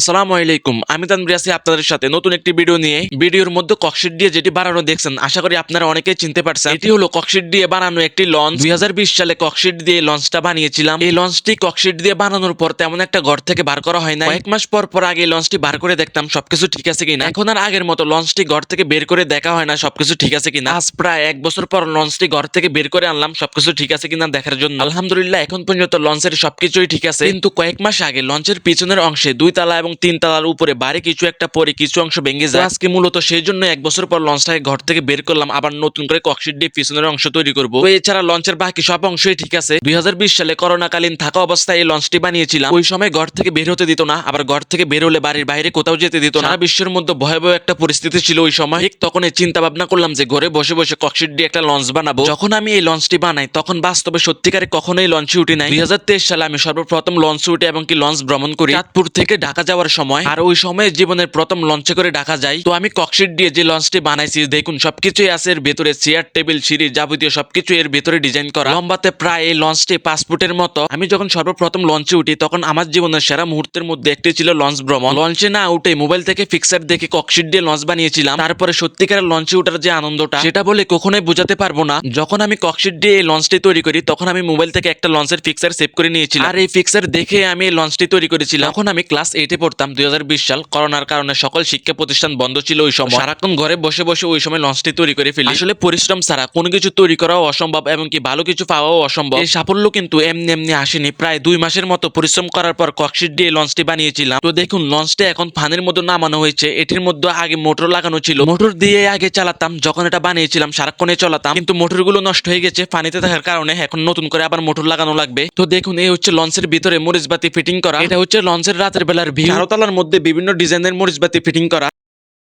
আসসালামু আলাইকুম, আমি তানভীর আছি আপনাদের সাথে। নতুন একটি ভিডিও নিয়ে ভিডিওর মধ্যে ককশিট দিয়ে যেটি বানানো দেখছেন, আশা করি আপনারা অনেকেই চিনতে পারছেন। এটি হলো ককশিট দিয়ে বানানো একটি লঞ্চ। দু হাজার বিশ সালে ককশিট দিয়ে লঞ্চটা বানিয়েছিলাম। এই লঞ্চটি ককশিট দিয়ে বানানোর পর তেমন একটা ঘর থেকে বার করা হয় না এক মাস পর পর আগে লঞ্চটি বার করে দেখতাম সবকিছু ঠিক আছে কিনা। এখন আর আগের মতো লঞ্চটি ঘর থেকে বের করে দেখা হয় না সবকিছু ঠিক আছে কিনা। আজ প্রায় এক বছর পর লঞ্চটি ঘর থেকে বের করে আনলাম সবকিছু ঠিক আছে কিনা দেখার জন্য। আলহামদুলিল্লাহ, এখন পর্যন্ত লঞ্চের সবকিছুই ঠিক আছে। কিন্তু কয়েক মাস আগে লঞ্চের পিছনের অংশে দুই তালা এবং তিন তালার উপরে বাড়ি কিছু একটা পরে কিছু অংশ ভেঙে যায়। আজকে মূলত সেই জন্য এক বছর পর লঞ্চটাকে ঘর থেকে বের করলাম, আবার নতুন করে ককশিট দিয়ে পিছনের অংশ তৈরি করব। এছাড়া লঞ্চের বাকি সব অংশই ঠিক আছে। দুই হাজার বিশ সালে করোনাকালীন থাকা অবস্থায় এই লঞ্চটি বানিয়েছিলাম। ওই সময় ঘর থেকে বের হতে দিত না, আবার ঘর থেকে বের হলে বাড়ির বাইরে কোথাও যেতে দিত না। বিশ্বের মধ্যে ভয়াবহ একটা পরিস্থিতি ছিল ওই সময়। ঠিক তখন এই চিন্তা ভাবনা করলাম যে ঘরে বসে বসে ককশিট দিয়ে একটা লঞ্চ বানাবো। যখন আমি এই লঞ্চটি বানাই, তখন বাস্তবে সত্যিকারে কখনোই লঞ্চে উঠি নাই। দু হাজার তেইশ সালে আমি সর্বপ্রথম লঞ্চে উঠে এবং কি লঞ্চ ভ্রমণ করি। চাঁদপুর থেকে ঢাকা যাওয়ার সময় আর ওই সময় জীবনের প্রথম লঞ্চে করে ঢাকা যাই। তো আমি ককশিট দিয়ে যে লঞ্চটি বানাইছি, দেখুন, সবকিছুই আছে এর ভেতরে চেয়ার টেবিল সিঁড়ি যাবতীয় সবকিছু এর ভেতরে ডিজাইন করা। লম্বাতে প্রায় এই লঞ্চটি পাঁচ ফুটের মতো। আমি যখন সর্বপ্রথম লঞ্চে উঠি, তখন আমার জীবনের সেরা মুহূর্তের মধ্যে একটি ছিল লঞ্চ ভ্রমণ। লঞ্চে না উঠে মোবাইল থেকে ফিক্সার দেখে ককশিট দিয়ে লঞ্চ বানিয়েছিলাম। তারপরে সত্যিকারের লঞ্চে ওঠার যে আনন্দটা, সেটা বলে কখনোই বোঝাতে পারব না। যখন আমি ককশিট দিয়ে এই লঞ্চটি তৈরি করি, তখন আমি মোবাইল থেকে একটা লঞ্চের ফিক্সার সেভ করে নিয়েছিলাম। আর এই ফিক্সার দেখে আমি এই লঞ্চটি তৈরি করেছিলাম। তখন আমি ক্লাস এইটে পড়তাম দুই বিশ সাল। করোনার কারণে সকল শিক্ষা প্রতিষ্ঠান বন্ধ ছিল ওই সময়। সারাক্ষণ ঘরে বসে বসে ওই সময় লঞ্চটি তৈরি করে ফেলি। আসলে পরিশ্রম ছাড়া কোনো কিছু তৈরি করাও অসম্ভব এবং কি ভালো কিছু পাওয়াও অসম্ভব। এই সাফল্য কিন্তু এমনি এমনি আসেনি। প্রায় দুই মাসের মতো পরিশ্রম করার পর ককশিট দিয়ে লঞ্চটি বানিয়েছিলাম। তো দেখুন, লঞ্চটা এখন ফানের মধ্যে নামানো হয়েছে। এটির মধ্যে আগে মোটর লাগানো ছিল। মোটর দিয়ে আগে চালাতাম, যখন এটা বানিয়েছিলাম সারাক্ষণে চালাতাম। কিন্তু মোটরগুলো নষ্ট হয়ে গেছে পানিতে থাকার কারণে এখন নতুন করে আবার মোটর লাগানো লাগবে। তো দেখুন, এই হচ্ছে লঞ্চের ভিতরে মরিচবাতি ফিটিং করা। এটা হচ্ছে লঞ্চের রাতের বেলার ভিউ। চারতলার মধ্যে বিভিন্ন ডিজাইনের মরিচবাতি ফিটিং করা।